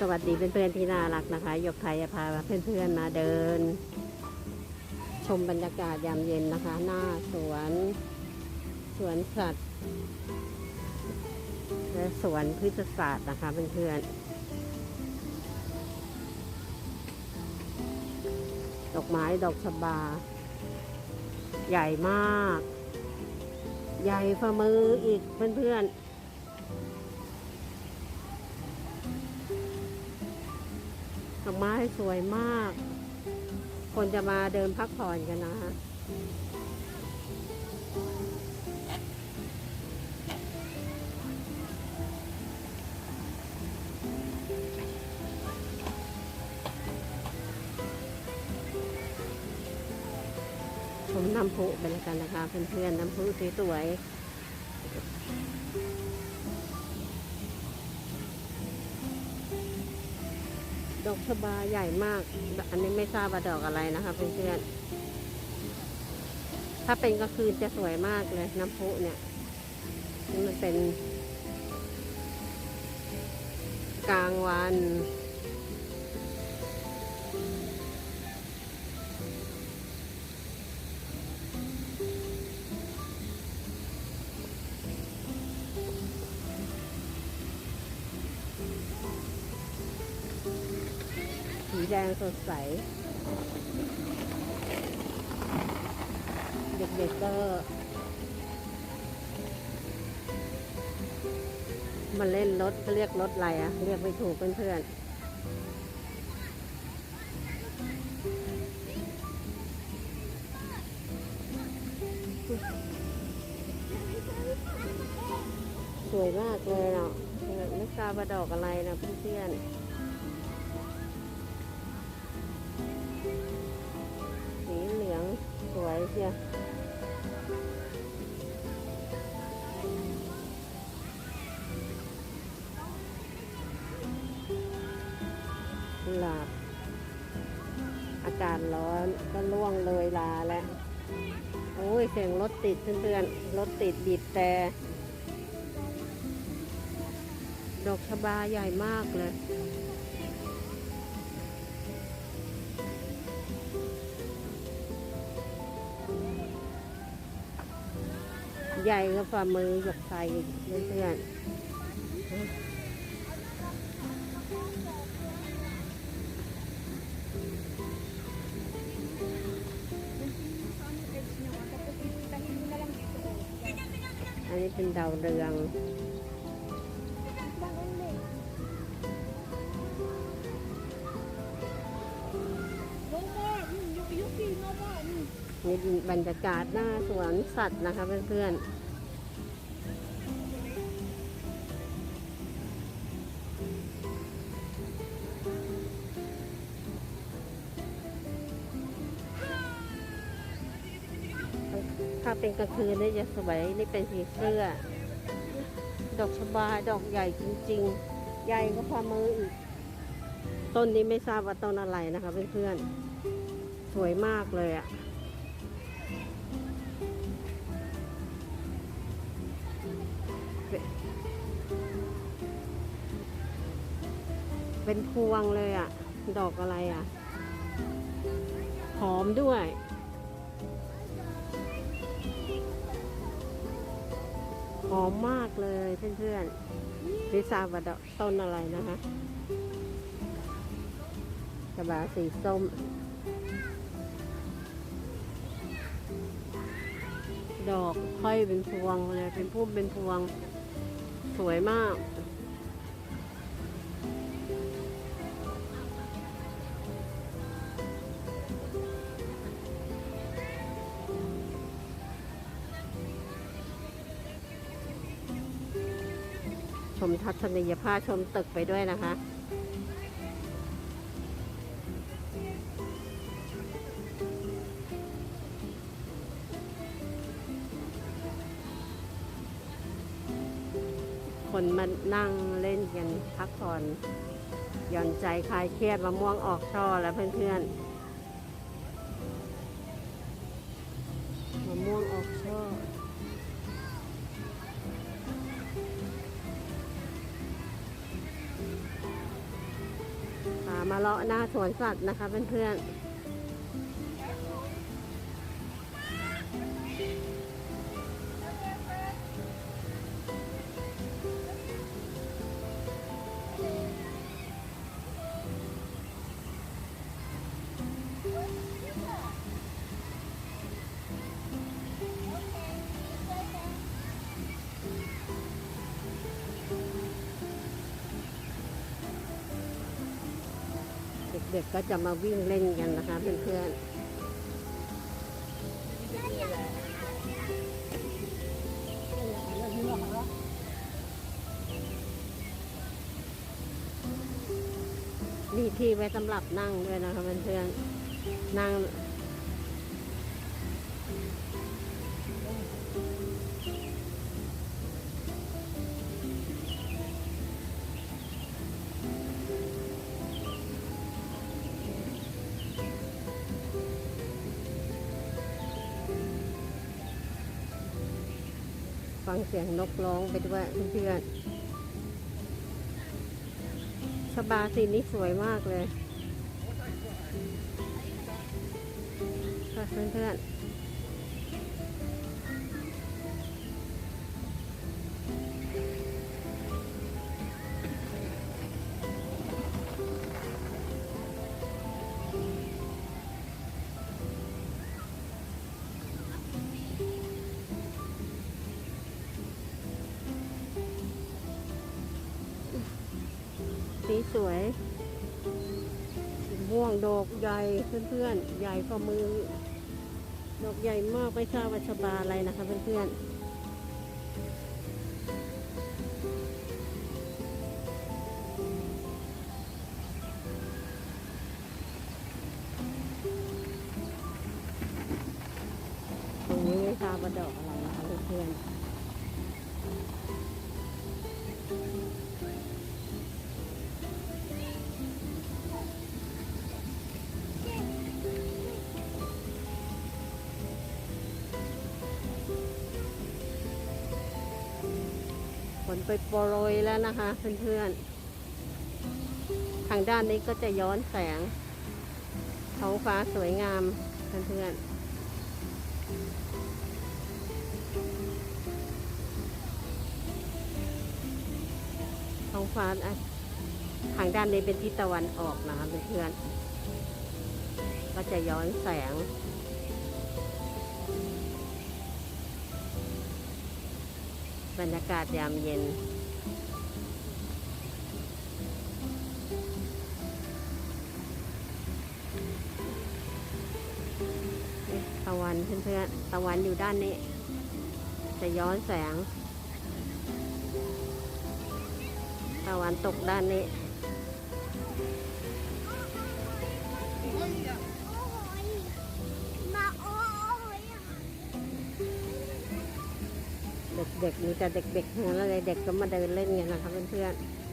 สวัสดีเพื่อนๆที่น่ารักนะคะยกไทยจะพาเพื่อนๆมาเดิน ชมบรรยากาศยามเย็นนะคะ หน้าสวนสวนสัตว์ และสวนพฤกษศาสตร์นะคะเพื่อนๆดอกไม้ดอกชบา ใหญ่มาก ใหญ่ฝ่ามืออีกเพื่อนๆ อกไม้สวยมาก คนจะมาเดินพักผ่อนกันนะชมน้ำพุไปแล้วกันนะคะเพื่อนๆน้ำพุสวยๆ อกชบาใหญ่มาก อันนี้ไม่ทราบว่าดอกอะไรนะคะเพื่อนๆถ้าเป็นกลางคืนจะสวยมากเลยน้ำพุเนี่ยนี่มันเป็น กลางวัน แดงสดใส เด็กๆก็ มาเล่นรถเขาเรียกรถอะไรอะเรียกไม่ถูกเพื่อนๆสวยมากเลยเนาะไม่ทราบว่าดอกอะไรนะเพื่อนๆ เชียหลาบอากาศร้อนก็ล่วงเลยลาแล้ว โอ้ยเสียงรถติดเพื่อนๆรถติดบีบแต่ดอกชบาใหญ่มากเลย ใหญ่ก็ฝ่ามือหยกใส่เพื่อนอันนี้เป็นดาวเรืองนี่บรรยากาศหน้าสวนสัตว์นะคะเพื่อนๆ ถ้าเป็นกลางคืนนี่จะสวยนี่เป็นสีเสื้อ ดอกชบาดอกใหญ่จริง ๆ ใหญ่ก็ฝ่ามืออีก ต้นนี้ไม่ทราบว่าต้นอะไรนะคะเพื่อนๆ สวยมากเลยอะ่ะเป็นพวงเลยอะ่ะ ดอกอะไรอะ่ะ หอมด้วย อมมากเลยเพื่อนๆพิซซ่าบว่าดอกต้นอะไรนะคะกระบาสีส้มดอกค่อยเป็นพวงเลยเป็นพุ่มเป็นพวง สวยมาก ทัศนียภาพชมตึกไปด้วยนะคะ คนมานั่งเล่นกันพักผ่อนหย่อนใจคลายเครียดมะม่วงออกช่อแล้วเพื่อนๆ มาเลาะหน้าสวนสัตว์นะคะเพื่อนๆ ด็กๆก็จะมาวิ่งเล่นกันนะคะเพื่อนๆมีที่ไว้สำหรับนั่งด้วยนะคะเพื่อนๆนั่ง ฟังเสียงนกร้องไปด้วยเพื่อนสบาสีนี้สวยมากเลยค่ะเพื่อน สีสวย ม่วงดอกใหญ่เพื่อนๆ ใหญ่ฝ่ามือ ดอกใหญ่มากไม่ทราบว่าชบาอะไรนะคะเพื่อนๆตรงนี้ไม่ทราบว่าดอกอะไรนะคะเพื่อนๆ ไปโปรยแล้วนะคะเพื่อนๆ ทางด้านนี้ก็จะย้อนแสง ท้องฟ้าสวยงามเพื่อนๆท้องฟ้าอะทางด้านนี้เป็นทิศตะวันออกนะคะเพื่อนๆก็จะย้อนแสง บรรยากาศยามเย็น ตะวันเพื่อนๆ ตะวันอยู่ด้านนี้ จะย้อนแสง ตะวันตกด้านนี้ ด็กๆมีแต่เด็กๆทั้งนั้นเลยเด็กก็มาเดินเล่นกันนะคะเพื่อนๆ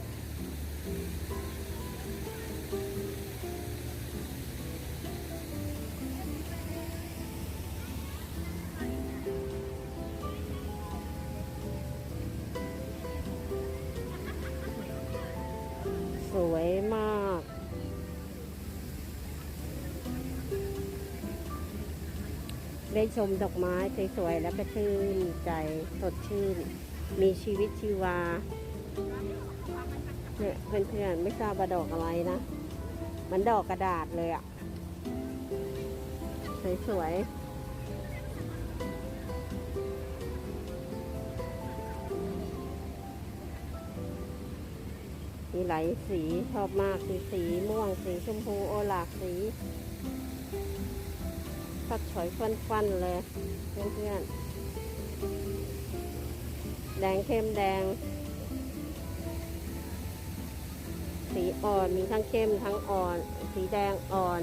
ได้ชมดอกไม้สวยๆ แล้วก็ชื่นใจสดชื่น มีชีวิตชีวาเนี่ยเพื่อนๆไม่ทราบว่าดอกอะไรนะ มันดอกกระดาษเลยอะ่ะสวยๆมีหลายสีชอบมากคือสีม่วงสีชมพูโอลากสี ฟัดฉอยฟันฟันๆเลยเพื่อนๆแดงเข้มแดง สีอ่อนมีทั้งเข้มทั้งอ่อน สีแดงอ่อน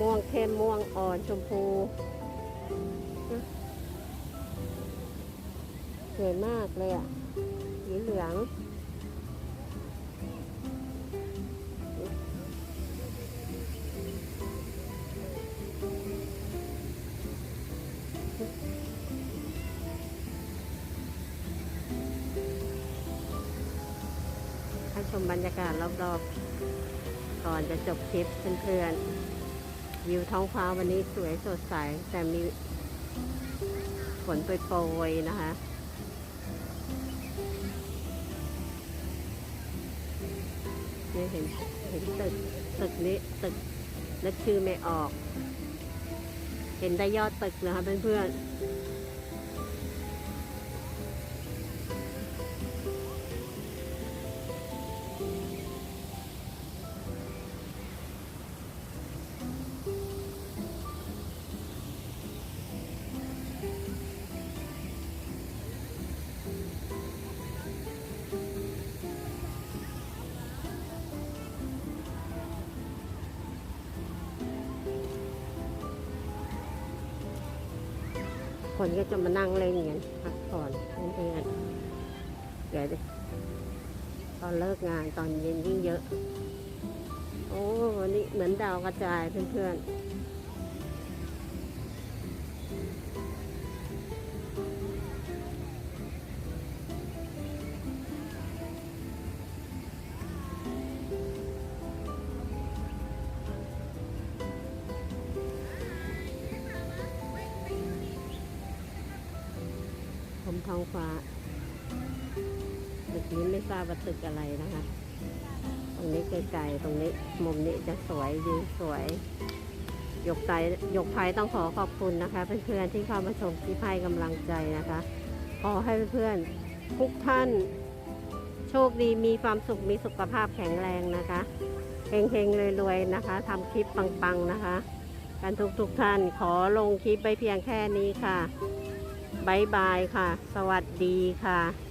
ม่วงเข้มม่วงอ่อนชมพูสวยมากเลยอะสีเหลือง มบรรยากาศรอบๆ ก่อนจะจบคลิปเพื่อนๆ วิวท้องฟ้าวันนี้สวยสดใส แต่มีฝนโปรยๆนะคะนี่เห็นเห็นตึกตึกนี้ตึกนึกชื่อไม่ออก เห็นได้ยอดตึกนะคะเพื่อนๆ คนก็จะมานั่งเล่นกันพักผ่อนเพื่อนๆเดี๋ยวดิตอนเลิกงานตอนเย็นยิ่งเยอะ โอ้วันนี้เหมือนดาวกระจายเพื่อนๆ ท้องฟ้าตึกนี้ไม่ทราบว่าตึกอะไรนะคะ ตรงนี้ไกลๆตรงนี้มุมนี้จะสวยวิวสวยยกใจยกไฟต้องขอขอบคุณนะคะเพื่อนๆที่เข้ามาชมที่ให้กำลังใจนะคะ ขอให้เพื่อนๆทุกท่าน โชคดีมีความสุขมีสุขภาพแข็งแรงนะคะเฮงๆรวยๆนะคะทำคลิปปังๆนะคะ กันทุกๆท่านขอลงคลิปไปเพียงแค่นี้ค่ะ บายบายค่ะ สวัสดีค่ะ